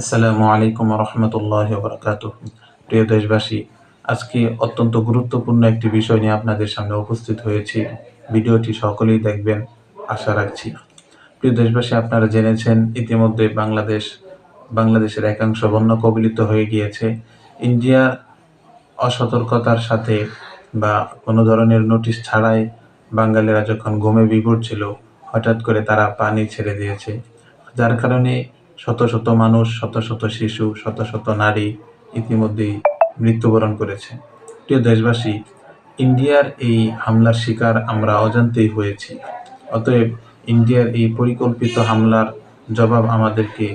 আসসালামু আলাইকুম রহমতুল্লাহ বরকাত প্রিয় দেশবাসী, আজকে অত্যন্ত গুরুত্বপূর্ণ একটি বিষয় নিয়ে আপনাদের সামনে উপস্থিত হয়েছি। ভিডিওটি সকলেই দেখবেন, আশা রাখছি। প্রিয় দেশবাসী, আপনারা জেনেছেন, ইতিমধ্যে বাংলাদেশ, বাংলাদেশের একাংশ বন্য কবলিত হয়ে গিয়েছে। ইন্ডিয়া অসতর্কতার সাথে বা কোনো ধরনের নোটিশ ছাড়াই বাঙালিরা যখন ঘুমে বিভোর ছিল, হঠাৎ করে তারা পানি ছেড়ে দিয়েছে। যার কারণে শত শত মানুষ, শত শত শিশু, শত শত নারী ইতিমধ্যেই মৃত্যুবরণ করেছে। প্রিয় দেশবাসী, ইন্ডিয়ার এই হামলার শিকার আমরা অজান্তেই হয়েছি। অতএব ইন্ডিয়ার এই পরিকল্পিত হামলার জবাব আমাদেরকে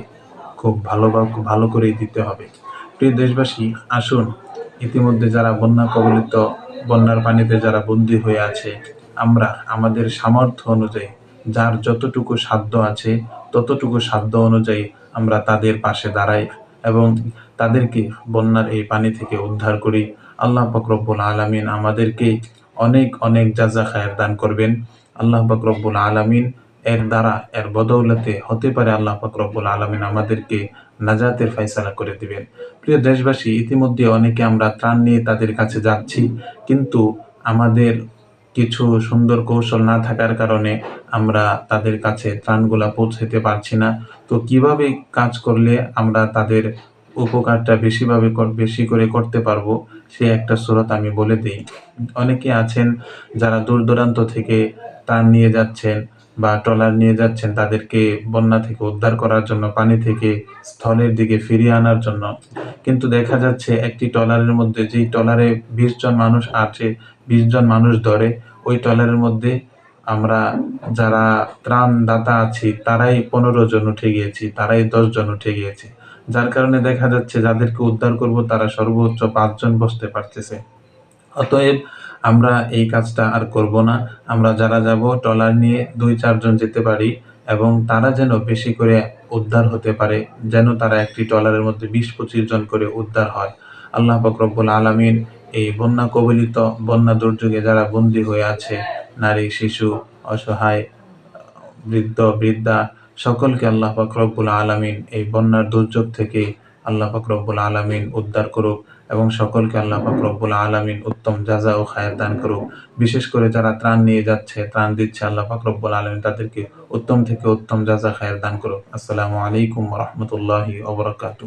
খুব ভালো ভালো করেই দিতে হবে। প্রিয় দেশবাসী, আসুন, ইতিমধ্যে যারা বন্যা কবলিত, বন্যার পানিতে যারা বন্দী হয়ে আছে, আমরা আমাদের সামর্থ্য অনুযায়ী, যার যতটুকু সাধ্য আছে ততটুকু সাধ্য অনুযায়ী আমরা তাদের পাশে দাঁড়াই এবং তাদেরকে বন্যার এই পানি থেকে উদ্ধার করি। আল্লাহ ফকরব্বুল আলমিন আমাদেরকে অনেক অনেক যাজা খায়ের দান করবেন। আল্লাহ ফকরব্বুল আলমিন এর দ্বারা, এর বদৌলতে হতে পারে আল্লাহ ফকরব্বুল আলমিন আমাদেরকে নাজাতের ফয়সালা করে দিবেন। প্রিয় দেশবাসী, ইতিমধ্যে অনেকে আমরা ত্রাণ নিয়ে তাদের কাছে যাচ্ছি, কিন্তু আমাদের কিছু সুন্দর কৌশল না থাকার কারণে আমরা তাদের কাছে ত্রাণগুলো পৌঁছাতে পারছি না। তো কীভাবে কাজ করলে আমরা তাদের উপকারটা বেশিভাবে বেশি করে করতে পারব, সে একটা স্রোত আমি বলে দিই। অনেকে আছেন যারা দূর দূরান্ত থেকে ত্রাণ নিয়ে যাচ্ছেন বা ট্রলার নিয়ে যাচ্ছেন তাদেরকে বন্যা থেকে উদ্ধার করার জন্য, পানি থেকে স্থলের দিকে ফিরিয়ে আনার জন্য। কিন্তু দেখা যাচ্ছে একটি ট্রলারের মধ্যে, যেই ট্রলারে বিশ জন মানুষ আছে, বিশ জন মানুষ ধরে, ওই ট্রলারের মধ্যে আমরা যারা ত্রাণদাতা আছি, তারাই পনেরো জন উঠে গিয়েছি, তারাই দশ জন উঠে গিয়েছে। যার কারণে দেখা যাচ্ছে, যাদেরকে উদ্ধার করব, তারা সর্বোচ্চ পাঁচজন বসতে পারতেছে। অতএব আমরা এই কাজটা আর করব না। আমরা যারা যাব, ট্রলার নিয়ে দুই চারজন যেতে পারি এবং তারা যেন বেশি করে উদ্ধার হতে পারে, যেন তারা একটি ট্রলারের মধ্যে বিশ পঁচিশ জন করে উদ্ধার হয়। আল্লাহ ফকরবুল আলমিন এই বন্যা কবলিত, বন্যা দুর্যোগে যারা বন্দী হয়ে আছে, নারী, শিশু, অসহায়, বৃদ্ধ, বৃদ্ধা, সকলকে আল্লাহ ফকরবুল আলমিন এই বন্যার দুর্যোগ থেকে আল্লাহ ফকরবুল আলমিন উদ্ধার করুক এবং সকলকে আল্লাহ ফকরবুল আলমিন উত্তম যাজা ও খায়ের দান করুক। বিশেষ করে যারা ত্রাণ নিয়ে যাচ্ছে, ত্রাণ দিচ্ছে, আল্লাহ ফকরবুল আলমিন তাদেরকে উত্তম থেকে উত্তম যাজা খায়ের দান করুক। আসসালামু আলাইকুম রহমতুল্লাহি ওবরাকাতু